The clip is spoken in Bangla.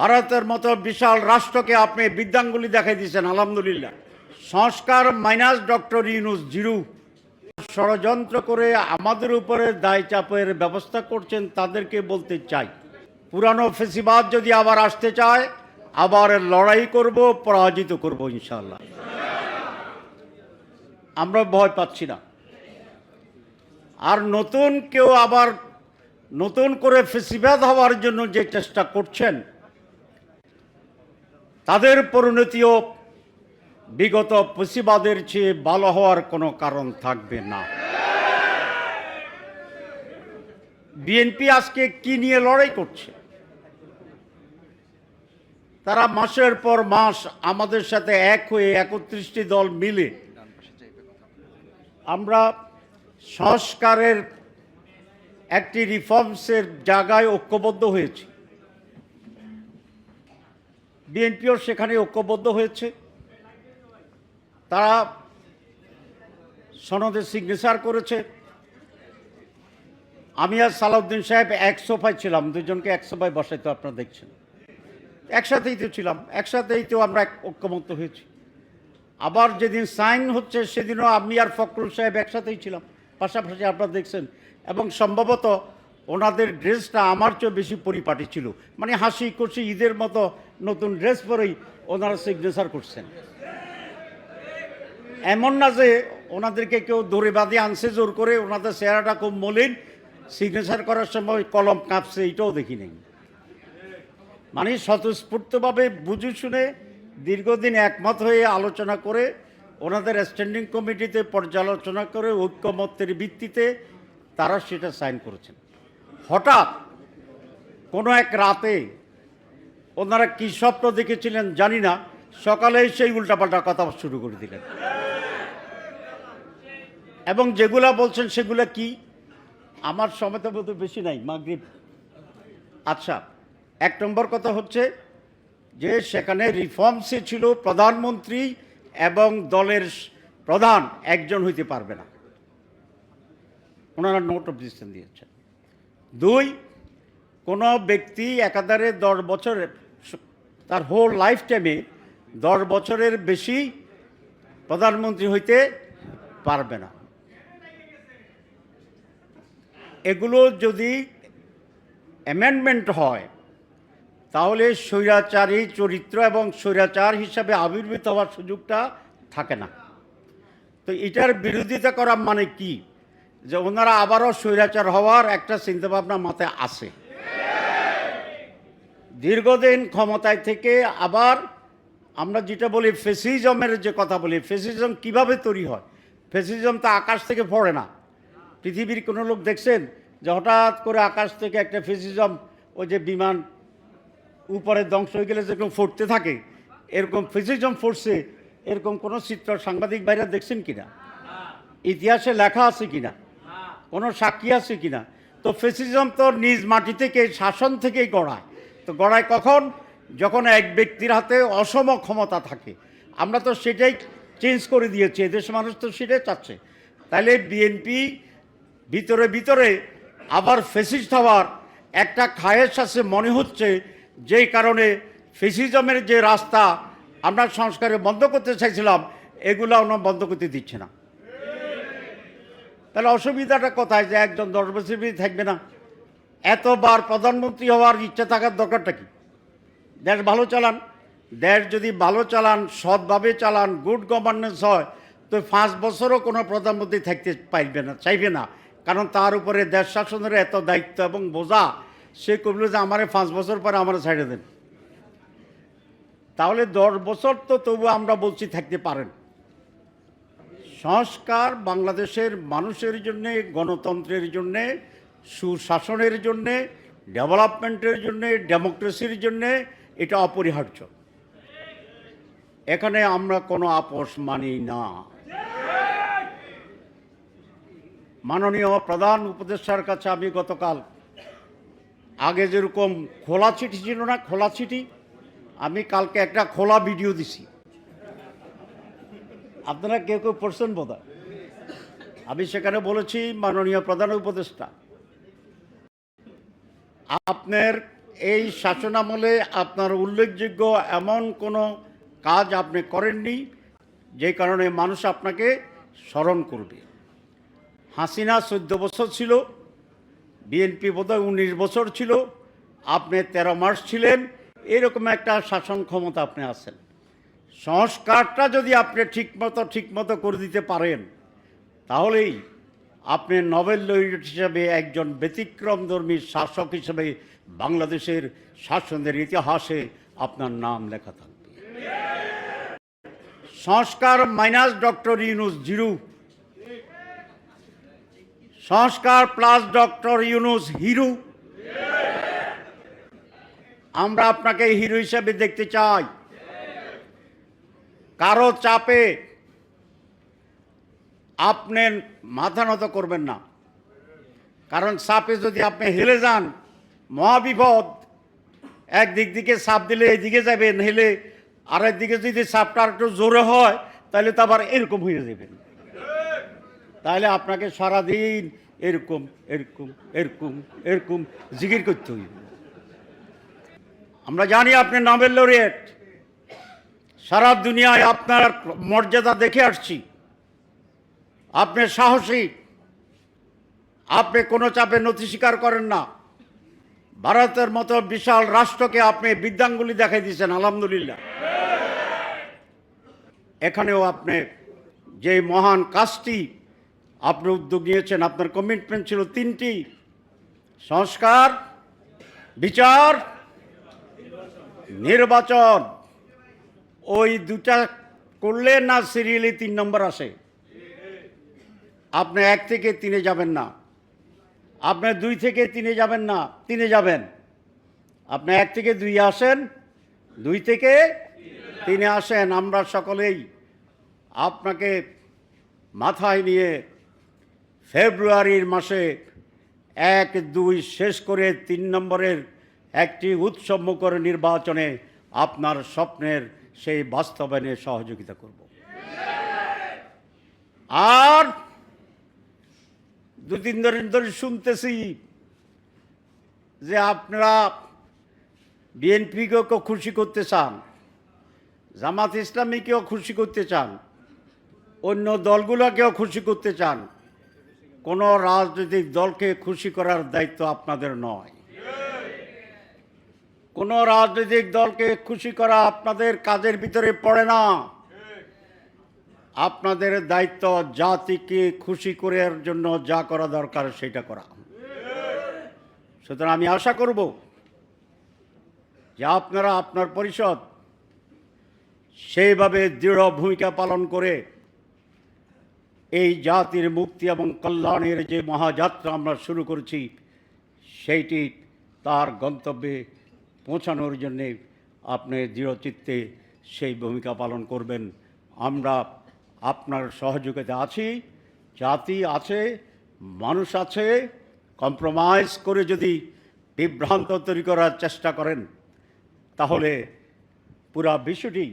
ভারতের মতো বিশাল রাষ্ট্রকে আপনি বিদ্যাঙ্গুলি দেখাই দিয়েছেন, আলহামদুলিল্লাহ। সংস্কার মাইনাস ডক্টর ইউনুস জিরু। ষড়যন্ত্র করে আমাদের উপরে দায় চাপের ব্যবস্থা করছেন তাদেরকে বলতে চাই। পুরানো ফেসিবাদ যদি আবার আসতে চায়, আবার লড়াই করব, পরাজিত করব ইনশাল্লাহ আমরা ভয় পাচ্ছি না। আর নতুন কেউ আবার নতুন করে ফেসিবাদ হওয়ার জন্য যে চেষ্টা করছেন তাদের পরিণতিও বিগত ফেসিবাদের চেয়ে ভালো হওয়ার কোনো কারণ থাকবে না। বিএনপি আজকে কি নিয়ে লড়াই করছে? তারা মাসের পর মাস আমাদের সাথে এক হয়ে একত্রিশটি দল মিলে আমরা সংস্কারের একটি রিফর্মসের জায়গায় ঐক্যবদ্ধ হয়েছি। বিএনপিও সেখানে ঐক্যবদ্ধ হয়েছে। তারা সনদে সিগনেচার করেছে। আমি আর সালাউদ্দিন সাহেব এক সোফায় ছিলাম, দুজনকে এক সোফায় বসাই তো আপনারা দেখছেন। একসাথেই তো ছিলাম, একসাথেই তো আমরা ঐক্যমত্য হয়েছি। আবার যেদিন সাইন হচ্ছে, সেদিনও আমি আর ফখরুল সাহেব একসাথেই ছিলাম। পাশাপাশি আপনারা দেখছেন, এবং সম্ভবত ওনাদের ড্রেসটা আমার চেয়ে বেশি পরিপাটি ছিল। মানে হাসি খুশি ঈদের মতো নতুন ড্রেস পরেই ওনারা সিগনেচার করছেন। এমন না যে ওনাদেরকে কেউ দৌড়ে বাঁধে আনছে জোর করে, ওনাদের চেহারাটা খুব মলিন। সিগনেচার করার সময় কলম কাঁপছে, এইটাও দেখি নেই। মানে স্বতঃস্ফূর্তভাবে বুঝে শুনে দীর্ঘদিন একমত হয়ে আলোচনা করে, ওনাদের স্ট্যান্ডিং কমিটিতে পর্যালোচনা করে ঐক্যমত্যের ভিত্তিতে তারা সেটা সাইন করেছেন। হঠাৎ কোনো এক রাতে ওনারা কী স্বপ্ন দেখেছিলেন জানি না, সকালে সেই উল্টাপাল্টা কথা শুরু করে দিলেন। এবং যেগুলা বলছেন সেগুলা কি? আমার সময় তো বোধহয় বেশি নাই, মাগরিব। আচ্ছা এক নম্বর কথা হচ্ছে যে সেখানে রিফর্মসে ছিল প্রধানমন্ত্রী এবং দলের প্রধান, একজন হইতে পারবে না। ওনারা নোট অফ ডিসিশন দিয়েছেন। দুই, কোনো ব্যক্তি একাধারে দশ বছরের, তার হোল লাইফ টাইমে দশ বছরের বেশি প্রধানমন্ত্রী হইতে পারবে না। এগুলো যদি অ্যামেন্ডমেন্ট হয়, তাহলে স্বৈরাচারী চরিত্র এবং স্বৈরাচার হিসাবে আবির্ভূত হওয়ার সুযোগটা থাকে না। তো এটার বিরোধিতা করা মানে কি? যে ওনারা আবারও স্বৈরাচার হওয়ার একটা চিন্তাভাবনা মাথায় আসে। দীর্ঘদিন ক্ষমতায় থেকে আবার আমরা যেটা বলি ফেসিজমের যে কথা বলি, ফেসিজম কীভাবে তৈরি হয়? ফেসিজম তো আকাশ থেকে পড়ে না। পৃথিবীর কোনো লোক দেখছেন যে হঠাৎ করে আকাশ থেকে একটা ফেসিজম, ওই যে বিমান উপরে ধ্বংস হয়ে গেলে যেরকম ফুটতে থাকে, এরকম ফেসিজম ফুটছে, এরকম কোনো চিত্র সাংবাদিক বাইরে দেখছেন কিনা? ইতিহাসে লেখা আছে কিনা? কোনো সাক্ষী আছে কি না তো ফেসিজম তো নিজ মাটি থেকে, শাসন থেকেই গড়ায়। তো গড়ায় কখন? যখন এক ব্যক্তির হাতে অসম ক্ষমতা থাকে। আমরা তো সেটাই চেঞ্জ করে দিয়েছি এদেশের মানুষ তো সেটাই চাচ্ছে। তাহলে বিএনপি ভিতরে ভিতরে আবার ফেসিস্ট হওয়ার একটা খায়ের সাথে মনে হচ্ছে, যেই কারণে ফেসিজমের যে রাস্তা আমরা সংস্কারে বন্ধ করতে চাইছিলাম, এগুলো আমরা বন্ধ করতে দিচ্ছে না। তাহলে অসুবিধাটা কোথায় যে একজন দশ বছর থাকবে না? এতবার প্রধানমন্ত্রী হওয়ার ইচ্ছা থাকার দরকারটা কি? দেশ ভালো চালান, দেশ যদি ভালো চালান, সৎভাবে চালান গুড গভর্নেন্স হয়, তো পাঁচ বছরও কোনো প্রধানমন্ত্রী থাকতে পারবে না, চাইবে না। কারণ তার উপরে দেশ শাসনের এত দায়িত্ব এবং বোঝা, সে করল যে আমারে পাঁচ বছর পরে আমার ছাইড়ে দেন তাহলে দশ বছর তো তবু আমরা বলছি থাকতে পারেন। সংস্কার বাংলাদেশের মানুষের জন্যে, গণতন্ত্রের জন্যে, সুশাসনের জন্যে, ডেভেলপমেন্টের জন্যে, ডেমোক্রেসির জন্যে এটা অপরিহার্য। এখানে আমরা কোনো আপোষ মানি না। মাননীয় প্রধান উপদেষ্টার কাছে আমি গতকাল, আগে যেরকম খোলা চিঠি ছিল না, খোলা চিঠি, আমি কালকে একটা খোলা ভিডিও দিছি। আপনারা কেউ কেউ পড়ছেন বোধ আমি সেখানে বলেছি, মাননীয় প্রধান উপদেষ্টা। আপনার এই শাসনামলে আপনার উল্লেখযোগ্য এমন কোনো কাজ আপনি করেননি, যে কারণে মানুষ আপনাকে স্মরণ করবে। হাসিনা চোদ্দ বছর ছিল, বিএনপি বোধহয় উনিশ বছর ছিল, আপনি তেরো মাস ছিলেন, এরকম একটা শাসন ক্ষমতা আপনি আছেন। সংস্কারটা যদি আপনি ঠিকমতো ঠিকমতো করে দিতে পারেন, তাহলেই আপনি নোবেল লরিয়েট হিসেবে একজন ব্যতিক্রমধর্মী শাসক হিসেবে বাংলাদেশের শাসনের ইতিহাসে আপনার নাম লেখা থাকবে। সংস্কার মাইনাস ডক্টর ইউনুস জিরু, সংস্কার প্লাস ডক্টর ইউনুস হিরু। আমরা আপনাকে হিরো হিসেবে দেখতে চাই। কারও চাপে আপনি মাথা নত করবেন না। কারণ সাপে যদি আপনি হেলে যান, মহাবিপদ। একদিক দিকে সাপ দিলে এদিকে যাবেন হেলে আরেক দিকে যদি সাপটা একটু জোরে হয়, তাহলে তো আবার এরকম হয়ে যাবেন তাহলে আপনাকে সারাদিন এরকম এরকম এরকম এরকম জিগির করতে হইবে। আমরা জানি আপনি নোবেল লরিয়েট সারা দুনিয়ায় আপনার মর্যাদা দেখে আসছি। আপনি সাহসী। আপনি কোনো চাপে নথি স্বীকার করেন না। ভারতের মতো বিশাল রাষ্ট্রকে আপনি বিদ্যাঙ্গুলি দেখাই দিয়েছেন, আলহামদুলিল্লাহ। এখানেও আপনি যে মহান কাজটি আপনি উদ্যোগ নিয়েছেন, আপনার কমিটমেন্ট ছিল তিনটি। সংস্কার, বিচার, নির্বাচন। ওই দুটা করলে না সিরিয়ালি তিন নম্বর আসে? আপনি এক থেকে তিনে যাবেন না। আপনি দুই থেকে তিনে যাবেন না, তিনে যাবেন। আপনি এক থেকে দুই আসেন, দুই থেকে তিনে আসেন। আমরা সকলেই আপনাকে মাথায় নিয়ে ফেব্রুয়ারির মাসে এক, দুই শেষ করে তিন নম্বরের একটি উৎসবমুখর নির্বাচনে আপনার স্বপ্নের সেই বাস্তবায়নে সহযোগিতা করব। আর দু তিন দিন ধরে শুনতেছি যে আপনারা বিএনপিকেও খুশি করতে চান, জামাত ইসলামীকেও খুশি করতে চান, অন্য দলগুলোকেও খুশি করতে চান, কোনো রাজনৈতিক দলকে খুশি করার দায়িত্ব আপনাদের নয়। কোনো রাজনৈতিক দলকে খুশি করা আপনাদের কাজের ভিতরে পড়ে না। আপনাদের দায়িত্ব জাতিকে খুশি করার জন্য যা করা দরকার সেটা করা। সুতরাং আমি আশা করব যে আপনারা আপনার পরিষদ সেইভাবে দৃঢ় ভূমিকা পালন করে এই জাতির মুক্তি এবং কল্যাণের যে মহাযাত্রা আমরা শুরু করেছি, সেইটি তার গন্তব্যে পৌঁছানোর জন্যে আপনি দৃঢ়চিত্তে সেই ভূমিকা পালন করবেন। আমরা আপনার সহযোগিতা আছি, জাতি আছে, মানুষ আছে কম্প্রোমাইজ করে যদি বিভ্রান্ত তৈরি করার চেষ্টা করেন, তাহলে পুরা বিশ্বটি